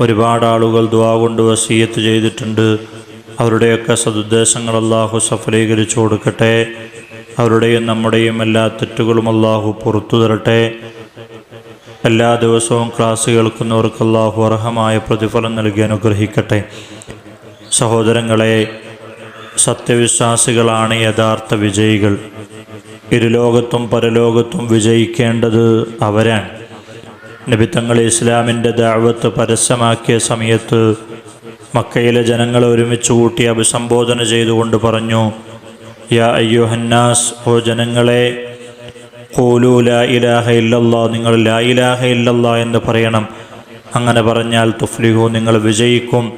ഒരുപാട് ആളുകൾ ദ്വാ കൊണ്ട് വസീയത്ത് ചെയ്തിട്ടുണ്ട്. അവരുടെയൊക്കെ സതുദ്ദേശങ്ങൾ അള്ളാഹു സഫലീകരിച്ചു കൊടുക്കട്ടെ. അവരുടെയും നമ്മുടെയും എല്ലാ തെറ്റുകളും അള്ളാഹു പുറത്തു തരട്ടെ. എല്ലാ ദിവസവും ക്ലാസ് കേൾക്കുന്നവർക്ക് അള്ളാഹു അർഹമായ പ്രതിഫലം നൽകി അനുഗ്രഹിക്കട്ടെ. സഹോദരങ്ങളെ സത്യവിശ്വാസികളാണ് യഥാർത്ഥ വിജയികൾ. ഇരുലോകത്തും പരലോകത്തും വിജയിക്കേണ്ടത് അവരാണ്. നബിത്തങ്ങൾ ഇസ്ലാമിന്റെ ദാവത്ത് പരസ്യമാക്കിയ സമയത്ത് മക്കയിലെ ജനങ്ങളെ ഒരുമിച്ച് കൂട്ടി അഭിസംബോധന ചെയ്തുകൊണ്ട് പറഞ്ഞു യാ അയ്യോഹന്നാസ് ഓ ജനങ്ങളെ ലാ ഇലാഹ ഇല്ലല്ലാ നിങ്ങൾ ലാ ഇലാഹ ഇല്ലല്ലാ എന്ന് പറയണം. അങ്ങനെ പറഞ്ഞാൽ തുഫ്ലിഹു നിങ്ങൾ വിജയിക്കും.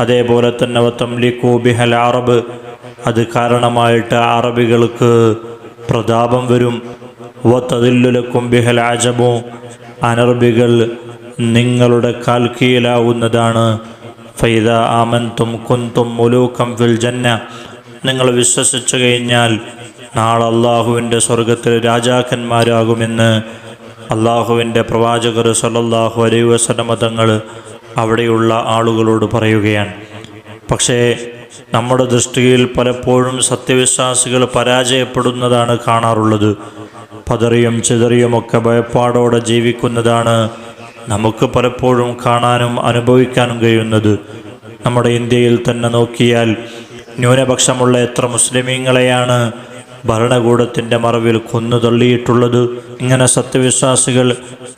അതേപോലെ തന്നെ വത്തംലിക്കു ബിഹൽ അറബ് അത് കാരണമായിട്ട് അറബികൾക്ക് പ്രതാപം വരും. വത്തതില്ലുലക്കും ബിഹൽ അജബു അനർബികൾ നിങ്ങളുടെ കാൽ കീഴിലാവുന്നതാണ് ഫൈദ ആമൻതും കുന്തും മുലൂക്കം ഫിൽ ജന്ന. നിങ്ങൾ വിശ്വസിച്ചു കഴിഞ്ഞാൽ നാളെ അള്ളാഹുവിന്റെ സ്വർഗത്തിൽ രാജാക്കന്മാരാകുമെന്ന് അള്ളാഹുവിന്റെ പ്രവാചകർ സല്ലല്ലാഹു അലൈഹി വസല്ലമ തങ്ങൾ അവിടെയുള്ള ആളുകളോട് പറയുകയാണ്. പക്ഷേ നമ്മുടെ ദൃഷ്ടിയിൽ പലപ്പോഴും സത്യവിശ്വാസികൾ പരാജയപ്പെടുന്നതാണ് കാണാറുള്ളത്. പതറിയും ചിതറിയുമൊക്കെ ഭയപ്പാടോടെ ജീവിക്കുന്നതാണ് നമുക്ക് പലപ്പോഴും കാണാനും അനുഭവിക്കാനും കഴിയുന്നത്. നമ്മുടെ ഇന്ത്യയിൽ തന്നെ നോക്കിയാൽ ന്യൂനപക്ഷമുള്ള എത്ര മുസ്ലിമീങ്ങളെയാണ് ഭരണകൂടത്തിന്റെ മറവിൽ കൊന്നു തള്ളിയിട്ടുള്ളത്. ഇങ്ങനെ സത്യവിശ്വാസികൾ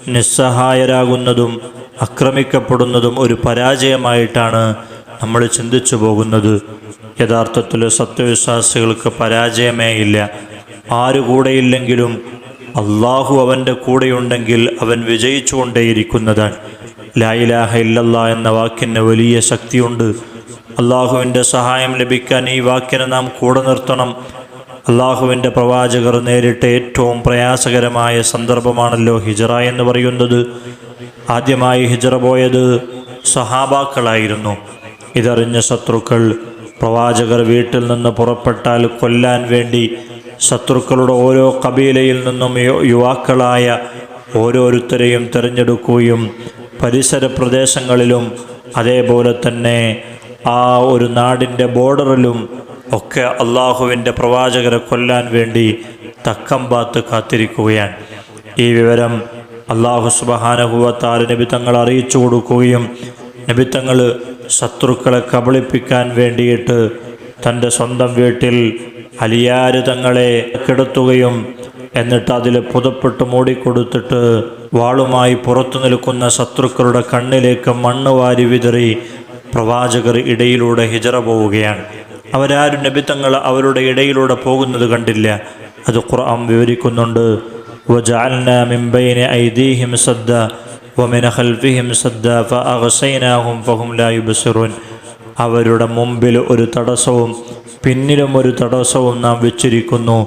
നിസ്സഹായരാകുന്നതും ആക്രമിക്കപ്പെടുന്നതും ഒരു പരാജയമായിട്ടാണ് നമ്മൾ ചിന്തിച്ചു പോകുന്നത് യഥാർത്ഥത്തിൽ സത്യവിശ്വാസികൾക്ക് പരാജയമേ ഇല്ല. ആരു കൂടെയില്ലെങ്കിലും അള്ളാഹു അവന്റെ കൂടെയുണ്ടെങ്കിൽ അവൻ വിജയിച്ചുകൊണ്ടേയിരിക്കുന്നതാണ്. ലായിലാഹ ഇല്ലല്ലാ എന്ന വാക്കിന് വലിയ ശക്തിയുണ്ട്. അള്ളാഹുവിന്റെ സഹായം ലഭിക്കാൻ ഈ വാക്കിനെ നാം കൂടെ നിർത്തണം. അള്ളാഹുവിന്റെ പ്രവാചകർ നേരിട്ട ഏറ്റവും പ്രയാസകരമായ സന്ദർഭമാണല്ലോ ഹിജറ എന്ന് പറയുന്നത്. ആദ്യമായി ഹിജറ പോയത് സഹാബാക്കളായിരുന്നു. ഇതറിഞ്ഞ ശത്രുക്കൾ പ്രവാചകർ വീട്ടിൽ നിന്ന് പുറപ്പെട്ടാൽ കൊല്ലാൻ വേണ്ടി ശത്രുക്കളുടെ ഓരോ കബീലയിൽ നിന്നും യുവാക്കളായ ഓരോരുത്തരെയും തിരഞ്ഞെടുക്കുകയും പരിസര പ്രദേശങ്ങളിലും അതേപോലെ തന്നെ ആ ഒരു നാടിന്റെ ബോർഡറിലും ഒക്കെ അള്ളാഹുവിന്റെ പ്രവാചകരെ കൊല്ലാൻ വേണ്ടി തക്കം പാത്ത് കാത്തിരിക്കുകയാണ്. ഈ വിവരം അള്ളാഹു സുബഹാനഹുവത്താൽ നബി അറിയിച്ചു കൊടുക്കുകയും നബി ശത്രുക്കളെ കബളിപ്പിക്കാൻ വേണ്ടിയിട്ട് തന്റെ സ്വന്തം വീട്ടിൽ അലിയാര് തങ്ങളെ കിടത്തുകയും എന്നിട്ട് അതിൽ പുതപ്പെട്ട് മൂടിക്കൊടുത്തിട്ട് വാളുമായി പുറത്തു നിൽക്കുന്ന ശത്രുക്കളുടെ കണ്ണിലേക്ക് മണ്ണ് വാരി വിതറി പ്രവാചകർ ഇടയിലൂടെ ഹിജറ പോവുകയാണ്. അവരാരും നബിത്തങ്ങൾ അവരുടെ ഇടയിലൂടെ പോകുന്നത് കണ്ടില്ല. അത് ഖുർആൻ വിവരിക്കുന്നുണ്ട്. ഐദീഹിം സദ്ദ. ومن خلفهم سدا فأغشيناهم فهم لا يبصرون അവരുടെ മുമ്പിൽ ഒരു തടസ്സവും പിന്നിലും ഒരു തടസ്സവും നാം വെച്ചിരിക്കുന്നു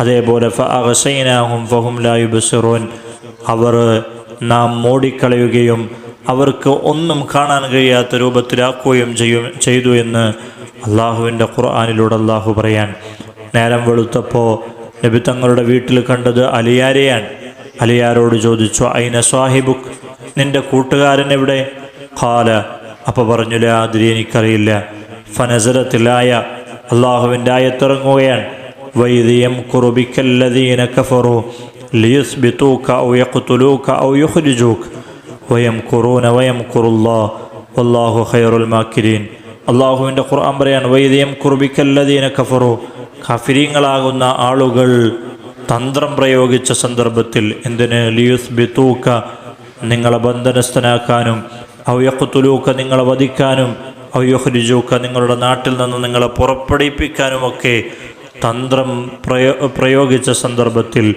അതേപോലെ ഫഅഗശൈനാഹും ഫഹും ലാ യുബ്സിറൂൻ അവർ നാം മൂടിക്കളയുകയും അവർക്ക് ഒന്നും കാണാൻ കഴിയാത്ത രൂപത്തിലാക്കുകയും ചെയ്യും ചെയ്തു എന്ന് അള്ളാഹുവിൻ്റെ ഖുർആാനിലൂടെ അള്ളാഹു പറയാൻ നേരം വെളുത്തപ്പോൾ നബി തങ്ങളുടെ വീട്ടിൽ കണ്ടത് അലിയാരെയാണ് അലിയാരോട് ചോദിച്ചു അയിന സ്വാഹിബുക്ക് നിന്റെ കൂട്ടുകാരൻ എവിടെ? ഖാല. അപ്പോൾ പറഞ്ഞു ലാതിരി എനിക്കറിയില്ല. ഫനസരത്തിലായ അള്ളാഹുവിന്റെ ആയത്തിറങ്ങുകയാണ്. വൈദ്യം കുറുബിക്കല്ലതീന കഫറു. ലിയുസ്ബിതൂക ഔ യഖ്തുലൂക വയം കുറൂന വയം കുറുല്ലാ. വല്ലാഹു ഖൈറുൽ മാക്കിരീൻ. അള്ളാഹുവിന്റെ ഖുർആൻ പറയാണ് വൈദ്യം കുറുബിക്കല്ലതീന കഫറു. കഫിരീങ്ങളാകുന്ന ആളുകൾ തന്ത്രം പ്രയോഗിച്ച സന്ദർഭത്തിൽ എന്തിന്? ലിയുസ് ബിത്തൂക്ക നിങ്ങളെ ബന്ധനസ്ഥനാക്കാനും അവയക്കുത്തുലൂക്ക നിങ്ങളെ വധിക്കാനും ഔയഹുരിജൂക്ക നിങ്ങളുടെ നാട്ടിൽ നിന്ന് നിങ്ങളെ പുറപ്പെടുവിപ്പിക്കാനുമൊക്കെ തന്ത്രം പ്രയോ പ്രയോഗിച്ച സന്ദർഭത്തിൽ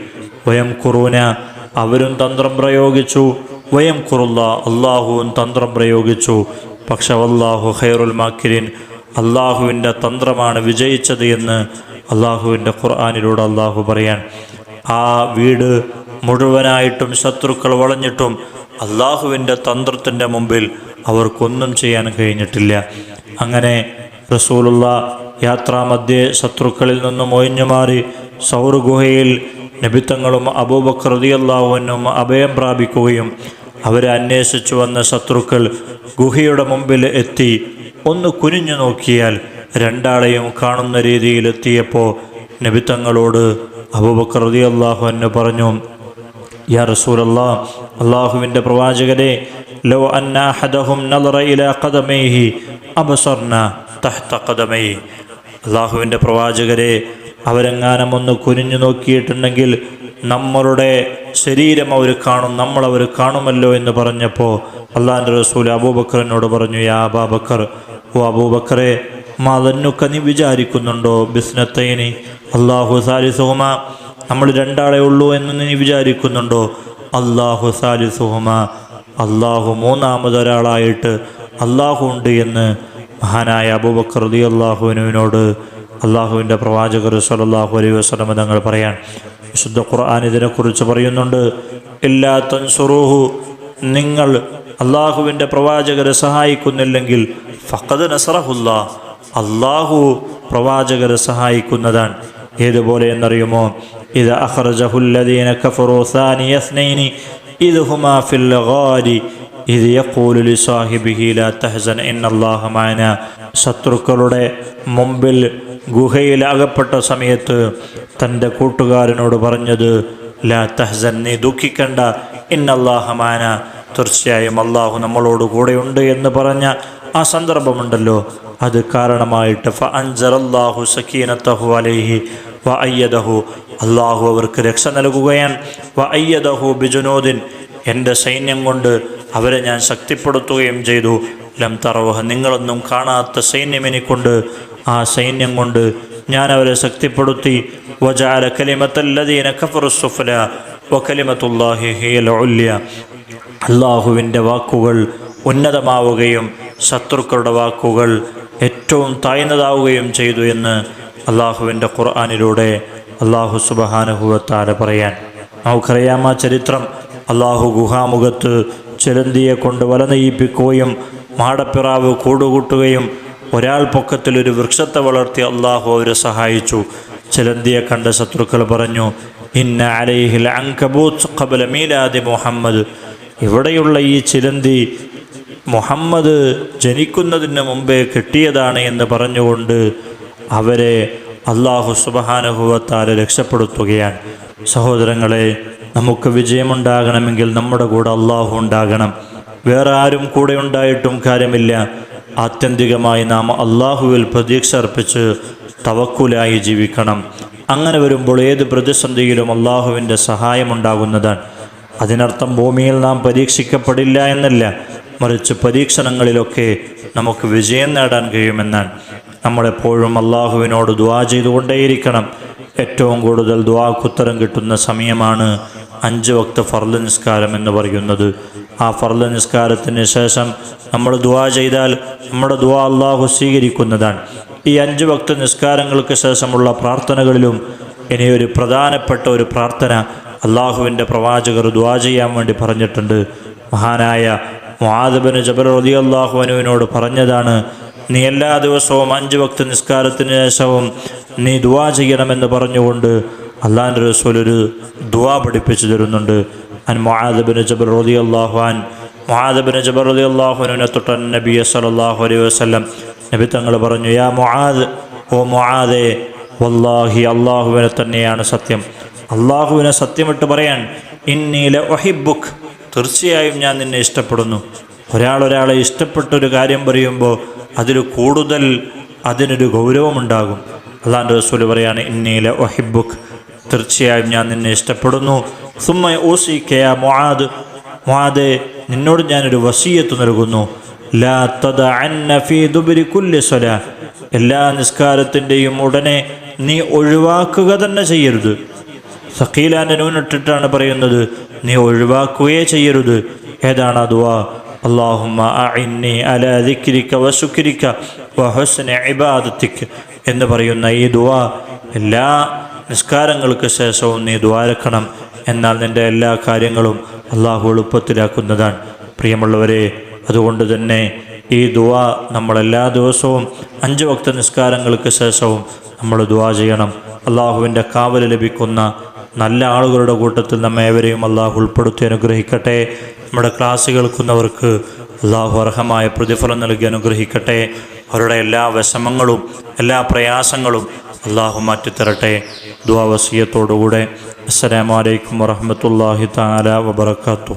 വയം കുറൂന അവരും തന്ത്രം പ്രയോഗിച്ചു. വയം കുറുള്ള അള്ളാഹുവും തന്ത്രം പ്രയോഗിച്ചു. പക്ഷെ അള്ളാഹു ഖൈറുൽ മാക്കിരിൻ അള്ളാഹുവിന്റെ തന്ത്രമാണ് വിജയിച്ചത് എന്ന് അള്ളാഹുവിന്റെ ഖുർആാനിലൂടെ അള്ളാഹു പറയാൻ ആ വീട് മുഴുവനായിട്ടും ശത്രുക്കൾ വളഞ്ഞിട്ടും അള്ളാഹുവിന്റെ തന്ത്രത്തിന്റെ മുമ്പിൽ അവർക്കൊന്നും ചെയ്യാൻ കഴിഞ്ഞിട്ടില്ല. അങ്ങനെ റസൂലുള്ള യാത്രാമധ്യേ ശത്രുക്കളിൽ നിന്നും ഒഴിഞ്ഞു മാറി സൗർ ഗുഹയിൽ നബിത്തങ്ങളും അബൂബക്കർ അഭയം പ്രാപിക്കുകയും അവരെ അന്വേഷിച്ചു വന്ന ശത്രുക്കൾ ഗുഹയുടെ മുമ്പിൽ എത്തി ഒന്ന് കുനിഞ്ഞു നോക്കിയാൽ രണ്ടാളെയും കാണുന്ന രീതിയിലെത്തിയപ്പോൾ നബിത്തങ്ങളോട് അബൂബക്കർ റളിയല്ലാഹു അൻഹു പറഞ്ഞു യാ റസൂലല്ലാ അള്ളാഹുവിന്റെ പ്രവാചകരെ ലോ അന്ന അഹദഹും നളറ ഇലാ ഖദമൈഹി അബസർന തഹ്ത അള്ളാഹുവിന്റെ പ്രവാചകരെ അവരെങ്ങാനും ഒന്ന് കുനിഞ്ഞു നോക്കിയിട്ടുണ്ടെങ്കിൽ നമ്മളുടെ ശരീരം അവർ കാണും നമ്മൾ അവർ കാണുമല്ലോ എന്ന് പറഞ്ഞപ്പോൾ അള്ളാഹിന്റെ റസൂൽ അബൂബക്കറിനോട് പറഞ്ഞു യാ അബാബക്കർ ഓ അബൂബക്കറെ മതന്നുക്ക നീ വിചാരിക്കുന്നുണ്ടോ? ബിസ്നത്തൈനി അള്ളാഹു സാലിസുഹുമ നമ്മൾ രണ്ടാളെ ഉള്ളൂ എന്ന് നീ വിചാരിക്കുന്നുണ്ടോ? അള്ളാഹു സാലിസുഹുമ അള്ളാഹു മൂന്നാമതൊരാളായിട്ട് അള്ളാഹു ഉണ്ട് എന്ന് മഹാനായ അബൂബക്കർ അലി അള്ളാഹുവിനുവിനോട് അള്ളാഹുവിന്റെ പ്രവാചകർ സല്ലല്ലാഹു അലൈ വസ്ലമ തങ്ങൾ പറയാൻ വിശുദ്ധ ഖുർആൻ ഇതിനെക്കുറിച്ച് പറയുന്നുണ്ട്. എല്ലാ തൻസുറൂഹു നിങ്ങൾ അള്ളാഹുവിന്റെ പ്രവാചകരെ സഹായിക്കുന്നില്ലെങ്കിൽ ഫക്കത് നസറഹുല്ല അള്ളാഹു പ്രവാചകരെ സഹായിക്കുന്നതാണ്. ഏതുപോലെ എന്നറിയുമോ? ഇത് ശത്രുക്കളുടെ മുമ്പിൽ ഗുഹയിൽ അകപ്പെട്ട സമയത്ത് തന്റെ കൂട്ടുകാരനോട് പറഞ്ഞത് ലാ തഹസൻ നീ ദുഃഖിക്കണ്ട ഇന്നല്ലാഹ മഅന തീർച്ചയായും അള്ളാഹു നമ്മളോട് കൂടെയുണ്ട് എന്ന് പറഞ്ഞ ആ സന്ദർഭമുണ്ടല്ലോ. അത് കാരണമായിട്ട് ഫ അൻസറല്ലാഹു അലൈഹി വ അയ്യദഹു അള്ളാഹു അവർക്ക് രക്ഷ നൽകുകയാണ്. വ അയ്യദഹു ബിജുനോദിൻ എന്റെ സൈന്യം കൊണ്ട് അവരെ ഞാൻ ശക്തിപ്പെടുത്തുകയും ചെയ്തു. ലം തറവഹ നിങ്ങളൊന്നും കാണാത്ത സൈന്യം എനിക്കൊണ്ട്. ആ സൈന്യം കൊണ്ട് ഞാൻ അവരെ ശക്തിപ്പെടുത്തി. വജാല കലിമത്തല്ലദീന കഫറു സുഫല വ കലിമത്തുല്ലാഹി ഹിയൽ ഉല്യ. അള്ളാഹുവിന്റെ വാക്കുകൾ ഉന്നതമാവുകയും ശത്രുക്കളുടെ വാക്കുകൾ ഏറ്റവും താഴ്ന്നതാവുകയും ചെയ്തു എന്ന് അള്ളാഹുവിന്റെ ഖുർആാനിലൂടെ അള്ളാഹു സുബഹാനുഭവത്താല പറയാൻ. നമുക്കറിയാം ആ ചരിത്രം അള്ളാഹു ഗുഹാമുഖത്ത് ചിലന്തിയെ കൊണ്ട് വല നെയ്യിപ്പിക്കുകയും മാടപ്പിറാവ് കൂടുകൂട്ടുകയും ഒരാൾ പൊക്കത്തിൽ ഒരു വൃക്ഷത്തെ വളർത്തി അള്ളാഹു അവരെ സഹായിച്ചു. ചിലന്തിയെ കണ്ട ശത്രുക്കൾ പറഞ്ഞു ഇന്ന അലൈഹിൽ അങ്കബൂത്ത് ഖബല മീലാദി മുഹമ്മദ്. ഇവിടെയുള്ള ഈ ചിലന്തി മുഹമ്മദ് ജനിക്കുന്നതിന് മുമ്പേ കിട്ടിയതാണ് എന്ന് പറഞ്ഞുകൊണ്ട് അവരെ അള്ളാഹു സുബഹാനുഭവത്താൽ രക്ഷപ്പെടുത്തുകയാണ്. സഹോദരങ്ങളെ നമുക്ക് വിജയമുണ്ടാകണമെങ്കിൽ നമ്മുടെ കൂടെ അള്ളാഹു ഉണ്ടാകണം. വേറെ ആരും കൂടെ ഉണ്ടായിട്ടും കാര്യമില്ല. ആത്യന്തികമായി നാം അള്ളാഹുവിൽ പ്രതീക്ഷ അർപ്പിച്ച് തവക്കുലായി ജീവിക്കണം. അങ്ങനെ വരുമ്പോൾ ഏത് പ്രതിസന്ധിയിലും അള്ളാഹുവിന്റെ സഹായമുണ്ടാകുന്നതാണ് അതിനർത്ഥം ഭൂമിയിൽ നാം പരീക്ഷിക്കപ്പെടില്ല എന്നല്ല. മറിച്ച് പരീക്ഷണങ്ങളിലൊക്കെ നമുക്ക് വിജയം നേടാൻ കഴിയുമെന്നാണ് നമ്മളെപ്പോഴും അള്ളാഹുവിനോട് ദ്വാ ചെയ്തുകൊണ്ടേയിരിക്കണം. ഏറ്റവും കൂടുതൽ ദ്വാക്കുത്തരം കിട്ടുന്ന സമയമാണ് അഞ്ച് വക്ത ഫർല നിസ്കാരം എന്ന് പറയുന്നത്. ആ ഫർല നിസ്കാരത്തിന് ശേഷം നമ്മൾ ദ്വാ ചെയ്താൽ നമ്മുടെ ദ്വാ അള്ളാഹു സ്വീകരിക്കുന്നതാണ്. ഈ അഞ്ച് വക്ത നിസ്കാരങ്ങൾക്ക് ശേഷമുള്ള പ്രാർത്ഥനകളിലും ഇനി ഒരു പ്രധാനപ്പെട്ട ഒരു പ്രാർത്ഥന അള്ളാഹുവിന്റെ പ്രവാചകർ ദ്വാ ചെയ്യാൻ വേണ്ടി പറഞ്ഞിട്ടുണ്ട്. മഹാനായ മുആദബിന് ജബൽ റതി അള്ളാഹു അനുവിനോട് പറഞ്ഞതാണ് നീ എല്ലാ ദിവസവും അഞ്ച് വക്ത നിസ്കാരത്തിന് ശേഷവും നീ ദുവാ ചെയ്യണമെന്ന് പറഞ്ഞുകൊണ്ട് അള്ളാഹിന്റെ റസൂൽ ഒരു ദുവാ പഠിപ്പിച്ചു തരുന്നുണ്ട്. അൻ മുഹാദബന് ജബൽ റതി അള്ളാഹുവാൻ മുഹാദബന് ജബർ റതി അള്ളാഹുവിനെ തൊട്ട നബി സല്ലല്ലാഹു അലൈഹി വസ്ലം നബി തങ്ങൾ പറഞ്ഞു യാ മുഹാദ് ഓ മുഹാദെ വല്ലാഹി അള്ളാഹുവിനെ തന്നെയാണ് സത്യം. അള്ളാഹുവിനെ സത്യമിട്ട് പറയാൻ ഇന്നീല ഒഹിബുക്ക് തീർച്ചയായും ഞാൻ നിന്നെ ഇഷ്ടപ്പെടുന്നു. ഒരാൾ ഒരാളെ ഇഷ്ടപ്പെട്ടൊരു കാര്യം പറയുമ്പോൾ അതിൽ കൂടുതൽ അതിനൊരു ഗൗരവമുണ്ടാകും. അള്ളാന്റെ റസൂൽ പറയാണ് ഇന്നയിലെ ഒഹിബുക്ക് തീർച്ചയായും ഞാൻ നിന്നെ ഇഷ്ടപ്പെടുന്നു. സുമ്മ ഓസി കെയ മൊഹാദ് മൊഹാദെ നിന്നോട് ഞാനൊരു വസീയത്ത് നൽകുന്നു. ലാ എല്ലാ നിസ്കാരത്തിന്റെയും ഉടനെ നീ ഒഴിവാക്കുക തന്നെ ചെയ്യരുത്. സക്കീലാന്റെ നൂനിട്ടിട്ടാണ് പറയുന്നത് നീ ഒഴിവാക്കുകയേ ചെയ്യരുത്. ഏതാണ് അതുവാ അള്ളാഹുമ്മ അഇന്നി അലാ ദിക്രിക വശുക്രിക വഹുസ്നി ഇബാദത്തിക് എന്ന് പറയുന്ന ഈ ദുആ എല്ലാ നിസ്കാരങ്ങൾക്ക് ശേഷവും നീ ദ്വാരക്കണം എന്നാൽ നിന്റെ എല്ലാ കാര്യങ്ങളും അള്ളാഹു എളുപ്പത്തിലാക്കുന്നതാണ്. പ്രിയമുള്ളവരെ അതുകൊണ്ട് തന്നെ ഈ ദുആ നമ്മളെല്ലാ ദിവസവും അഞ്ച് വക്ത നിസ്കാരങ്ങൾക്ക് ശേഷവും നമ്മൾ ദുവാ ചെയ്യണം. അള്ളാഹുവിന്റെ കാവൽ ലഭിക്കുന്ന നല്ല ആളുകളുടെ കൂട്ടത്തിൽ നമ്മെ ഏവരെയും അള്ളാഹു ഉൾപ്പെടുത്തി അനുഗ്രഹിക്കട്ടെ. നമ്മുടെ ക്ലാസ് കേൾക്കുന്നവർക്ക് അള്ളാഹു അർഹമായ പ്രതിഫലം നൽകി അനുഗ്രഹിക്കട്ടെ. അവരുടെ എല്ലാ വിഷമങ്ങളും എല്ലാ പ്രയാസങ്ങളും അള്ളാഹു മാറ്റിത്തരട്ടെ. ദ്വാവസീയത്തോടുകൂടെ വസിയത്തോടുകൂടെ. അസ്സലാമലൈക്കും വറഹമത്തല്ലാഹി താല വബർക്കാത്തു